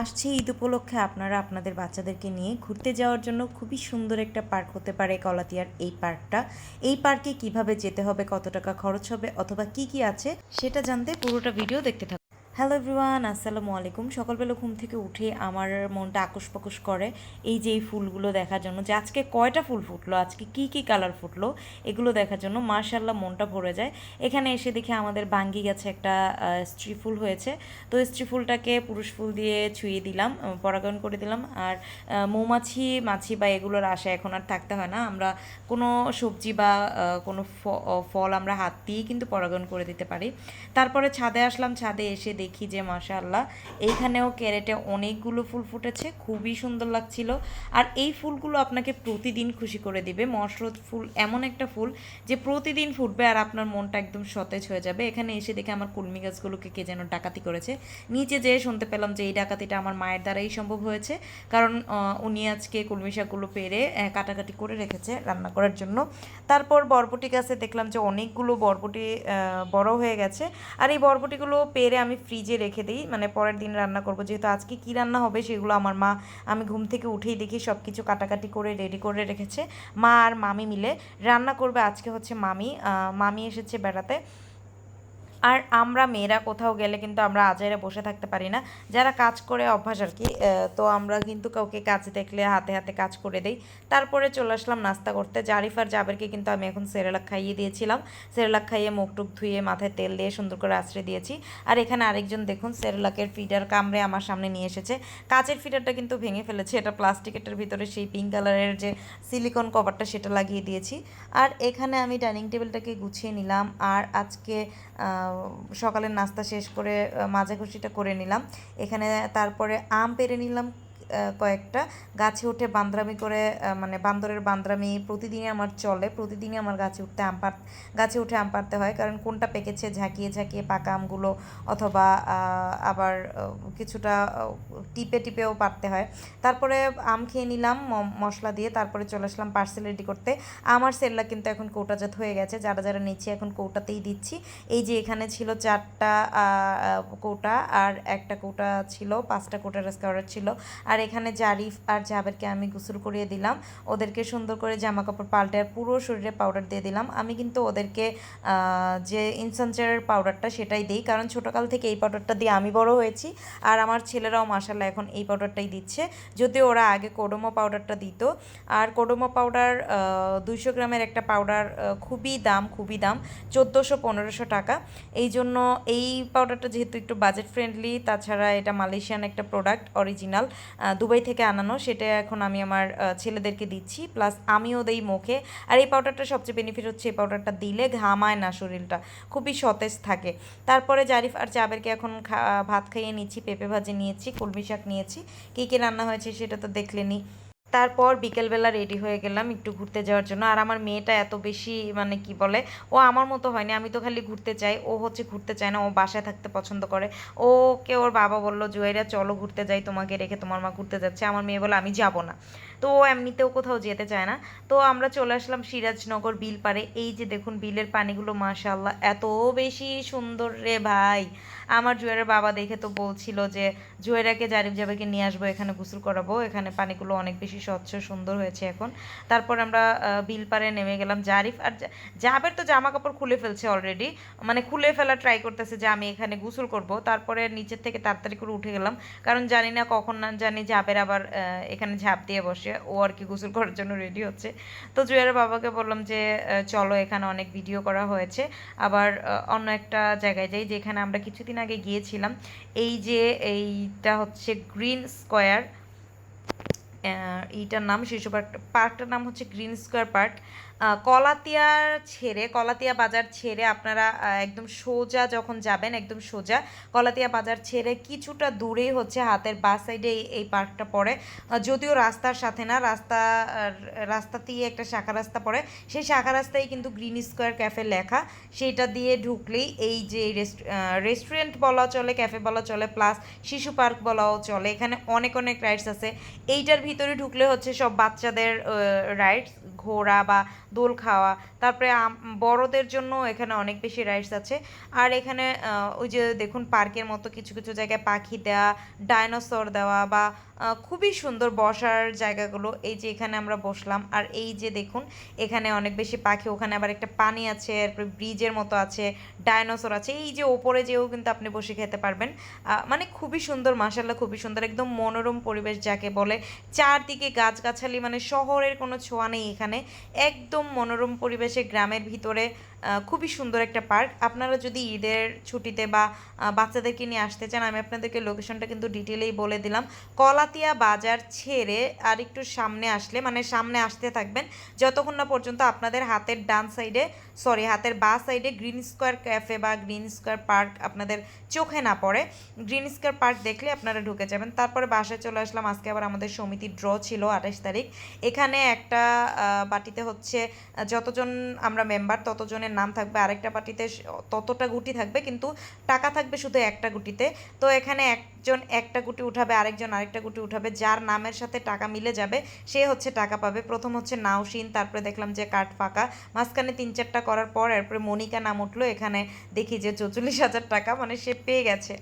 আসছে ঈদ উপলক্ষে আপনারা আপনাদের বাচ্চাদেরকে নিয়ে ঘুরতে যাওয়ার জন্য খুবই সুন্দর একটা পার্ক হতে পারে কলাতিয়ার এই পার্কটা। এই পার্কে কীভাবে যেতে হবে, কত টাকা খরচ হবে, অথবা কি কি আছে, সেটা জানতে পুরোটা ভিডিও দেখতে থাকুন। হ্যালো এভরিওয়ান আসসালামু আলাইকুম। সকালবেলা ঘুম থেকে উঠে আমার মনটা আকুশ পাকুশ করে এই যে এই ফুলগুলো দেখার জন্য যে আজকে কয়টা ফুল ফুটলো, আজকে কি কি কালার ফুটলো, এগুলো দেখার জন্য মার্শাল্লাহ মনটা ভরে যায়। এখানে এসে দেখে আমাদের বাঙ্গি গাছে একটা স্ত্রী ফুল হয়েছে। তো স্ত্রী ফুলটাকে পুরুষ ফুল দিয়ে ছুঁয়ে দিলাম পরাগায়ন করে দিলাম। আর মৌমাছি, মাছি বা এগুলোর আশা এখন আর থাকতে হয় না। আমরা কোনো সবজি বা কোনো ফল আমরা হাত দিয়েই কিন্তু পরাগায়ন করে দিতে পারি। তারপরে ছাদে আসলাম, ছাদে এসে দেখি যে মাশাআল্লাহ। এইখানেও ক্যারেটে অনেকগুলো ফুল ফুটেছে, খুবই সুন্দর লাগছিল। আর এই ফুলগুলো আপনাকে প্রতিদিন খুশি করে দিবে। মশরত ফুল এমন একটা ফুল যে প্রতিদিন ফুটবে আর আপনার মনটা একদম সতেজ হয়ে যাবে। এখানে এসে দেখে আমার কলমি গাছগুলোকে কে যেন ডাকাতি করেছে। নিচে যেয়ে শুনতে পেলাম যে এই ডাকাতিটা আমার মায়ের দ্বারাই সম্ভব হয়েছে। কারণ উনি আজকে কলমি শাকগুলো পেরে কাটাকাটি করে রেখেছে রান্না করার জন্য। তারপর বরবটি গাছে দেখলাম যে অনেকগুলো বরবটি বড় হয়ে গেছে। আর এই বরবটিগুলো পেরে আমি ফ্রিজে রেখে দিই মানে পরের দিন রান্না করব। যেহেতু আজকে কি রান্না হবে সেগুলো আমার মা, আমি ঘুম থেকে উঠেই দেখি সব কিছু কাটাকাটি করে রেডি করে রেখেছে। মা আর মামি মিলে রান্না করবে আজকে হচ্ছে মামি। মামি এসেছে বেড়াতে। আর আমরা মেয়েরা কোথাও গেলে কিন্তু আমরা আজাইরে বসে থাকতে পারি না। যারা কাজ করে অভ্যাস আর কি তো আমরা কিন্তু কাউকে কাজ দেখলে হাতে হাতে কাজ করে দেই। তারপরে চলে আসলাম নাস্তা করতে। জারিফ আর জাবেরকে কিন্তু আমি এখন সেরেলাক খাইয়ে দিয়েছিলাম। সেরেলাক খাইয়ে মুখ টুক ধুয়ে মাথায় তেল দিয়ে সুন্দর করে আশ্রয় দিয়েছি। আর এখানে আরেকজন দেখুন, সেরেলাকের ফিডার কামড়ে আমার সামনে নিয়ে এসেছে। কাচের ফিডারটা কিন্তু ভেঙে ফেলেছে। এটা প্লাস্টিকের ভিতরে সেই পিঙ্ক কালারের যে সিলিকন কভারটা সেটা লাগিয়ে দিয়েছি। আর এখানে আমি ডাইনিং টেবিলটাকে গুছিয়ে নিলাম। আর আজকে সকালের নাস্তা শেষ করে মাজা খুশিটা করে নিলাম। এখানে তারপরে আম পেরে নিলাম কয়েকটা। গাছে উঠে বান্দরামি করে মানে বান্দরের বান্দরামি প্রতিদিনই আমার চলে। প্রতিদিনই আমার গাছে উঠতে আম পার গাছে উঠে আম পারতে হয়। কারণ কোনটা পেকেছে ঝাঁকিয়ে ঝাঁকিয়ে পাকা আমগুলো অথবা আবার কিছুটা টিপে টিপেও পারতে হয়। তারপরে আম খেয়ে নিলাম মশলা দিয়ে তারপরে চলে আসলাম পার্সেল রেডি করতে। আমার সেল্লা কিন্তু এখন কৌটাজাত হয়ে গেছে। যারা যারা নিচ্ছে এখন কৌটাতেই দিচ্ছি। এই যে এখানে ছিল চারটা কৌটা আর একটা কৌটা ছিল, পাঁচটা কৌটা রেস্কাউরার ছিল। আর এখানে জারিফ আর জাবেরকে আমি গোসল করিয়ে দিলাম। ওদেরকে সুন্দর করে জামা কাপড় পাল্টে আর পুরো শরীরে পাউডার দিয়ে দিলাম। আমি কিন্তু ওদেরকে যে ইনসেন্সারের পাউডারটা সেটাই দিই। কারণ ছোটোকাল থেকে এই পাউডারটা দিয়ে আমি বড় হয়েছি। আর আমার ছেলেরাও মাসাল্লাহ এখন এই পাউডারটাই দিচ্ছে। যদিও ওরা আগে কোডোমো পাউডারটা দিত। আর কোডোমো পাউডার দুইশো গ্রামের একটা পাউডার খুবই দাম খুবই দাম। চোদ্দোশো পনেরোশো টাকা। এই জন্য এই পাউডারটা যেহেতু একটু বাজেট ফ্রেন্ডলি তাছাড়া এটা মালয়েশিয়ান একটা প্রোডাক্ট অরিজিনাল দুবাই থেকে আনানো, সেটা এখন আমি আমার ছেলেদেরকে দিচ্ছি। প্লাস আমিও দেই মুখে। আর এই পাউডারটা সবচেয়ে বেনিফিট হচ্ছে এই পাউডারটা দিলে ঘামায় না শরীরটা। খুবই সতেজ থাকে। তারপরে জারিফ আর চাবেরকে এখন ভাত খাইয়ে নিচ্ছি, পেঁপে ভাজি নিয়েছি, কলমি শাক নিয়েছি। কী কী রান্না হয়েছে সেটা তো দেখলেনি। তারপর বিকেলবেলা রেডি হয়ে গেলাম একটু ঘুরতে যাওয়ার জন্য। আর আমার মেয়েটা এত বেশি মানে কি বলে, ও আমার মতো হয়নি, আমি তো খালি ঘুরতে চাই। ও হচ্ছে ঘুরতে চায় না, ও বাসায় থাকতে পছন্দ করে। ওকে ওর বাবা বলল, জুয়েরা, চলো ঘুরতে যাই, তোমাকে রেখে তোমার মা ঘুরতে যাচ্ছে। আমার মেয়ে বলে আমি যাব না। তো ও এমনিতেও কোথাও যেতে চায় না। তো আমরা চলে আসলাম সিরাজনগর বিল পারে এই যে দেখুন, বিলের পানিগুলো মাশাল্লাহ এত বেশি সুন্দর রে ভাই। আমার জুয়েরের বাবা দেখে তো বলছিল যে, জুয়েরাকে, জারিফ জাবেকে নিয়ে আসব, এখানে গোসল করাবো, এখানে পানিগুলো অনেক বেশি স্বচ্ছ, সুন্দর হয়েছে এখন। তারপর আমরা বিল পারে নেমে গেলাম জারিফ। আর জা- জাবের তো জামা কাপড় খুলে ফেলছে অলরেডি মানে খুলে ফেলা ট্রাই করতেছে যে আমি এখানে গোসল করব। তারপরে নিচের থেকে তাড়াতাড়ি করে উঠে গেলাম। কারণ জানি না কখন না জানি জাবের আবার এখানে ঝাঁপ দিয়ে বসে। ও আর কি গোসল করার জন্য রেডি হচ্ছে। তো জুয়ের বাবাকে বললাম যে চলো এখানে অনেক ভিডিও করা হয়েছে। আবার অন্য একটা জায়গায় যাই যেখানে আমরা কিছুদিন আগে গিয়েছিলাম। এই যে এইটা হচ্ছে গ্রিন স্কোয়ার এইটার নাম শিশু পার্ক পার্কটার নাম হচ্ছে গ্রিন স্কোয়ার পার্ক। কলাতিয়ার ছেড়ে, কলাতিয়া বাজার ছেড়ে আপনারা একদম সোজা যখন যাবেন, একদম সোজা, কলাতিয়া বাজার ছেড়ে কিছুটা দূরেই হচ্ছে হাতের বা সাইডে এই পার্কটা পড়ে। যদিও রাস্তার সাথে না, রাস্তা রাস্তাতেই একটা শাখা রাস্তা পড়ে। সেই শাখা রাস্তায় কিন্তু গ্রিন স্কোয়ার ক্যাফে লেখা। সেইটা দিয়ে ঢুকলেই এই যে রেস্টুরেন্ট বলা চলে, ক্যাফে বলা চলে, প্লাস শিশু পার্ক বলাও চলে। এখানে অনেক অনেক রাইডস আছে। এইটার ভিতরে ঢুকলে হচ্ছে সব বাচ্চাদের রাইডস ঘোরা বা দোল খাওয়া। তারপরে বড়দের জন্য এখানে অনেক বেশি রাইডস আছে। আর এখানে ওই যে দেখুন, পার্কের মতো কিছু কিছু জায়গায় পাখি দেওয়া ডাইনোসর দেওয়া বা খুবই সুন্দর বসার জায়গাগুলো। এই যে এখানে আমরা বসলাম, আর এই যে দেখুন, এখানে অনেক বেশি পাখি, ওখানে আবার একটা পানি আছে এরপর ব্রিজের মতো আছে, ডায়নোসর আছে। এই যে ওপরে যেও কিন্তু আপনি বসে খেতে পারবেন। মানে খুবই সুন্দর মাসাল্লাহ খুবই সুন্দর, একদম মনোরম পরিবেশ যাকে বলে। চারদিকে গাছগাছালি মানে শহরের কোনো ছোঁয়া নেই এখানে। একদম মনোরম পরিবেশে গ্রামের ভিতরে খুবই সুন্দর একটা পার্ক। আপনারা যদি ঈদের ছুটিতে বা বাচ্চাদেরকে নিয়ে আসতে চান, আমি আপনাদেরকে লোকেশনটা কিন্তু ডিটেলেই বলে দিলাম। কলাতিয়া বাজার ছেড়ে আর একটু সামনে আসলে মানে সামনে আসতে থাকবেন। যতক্ষণ না পর্যন্ত আপনাদের হাতের ডান সাইডে সরি হাতের বা সাইডে গ্রিন স্কোয়ার ক্যাফে বা গ্রিন স্কোয়ার পার্ক আপনাদের চোখে না পড়ে। গ্রিন স্কোয়ার পার্ক দেখলে আপনারা ঢুকে যাবেন। তারপরে বাসায় চলে আসলাম। আজকে আবার আমাদের সমিতির ড্র ছিল আঠাশ তারিখ। এখানে একটা বাটিতে হচ্ছে, যতজন আমরা মেম্বার ততজনের নাম থাকবে, আরেকটা পার্টিতে ততটা গুটি থাকবে, কিন্তু টাকা থাকবে শুধু একটা গুটিতে। তো এখানে একজন একটা গুটি উঠাবে, আরেকজন আরেকটা গুটি উঠাবে, যার নামের সাথে টাকা মিলে যাবে, সে হচ্ছে টাকা পাবে। প্রথম হচ্ছে নাওসিন তারপরে দেখলাম যে কাঠ ফাঁকা। মাঝখানে তিন চারটা করার পর, এরপরে মনিকা নাম উঠল, এখানে দেখি যে চৌচল্লিশ হাজার টাকা মানে সে পেয়ে গেছে।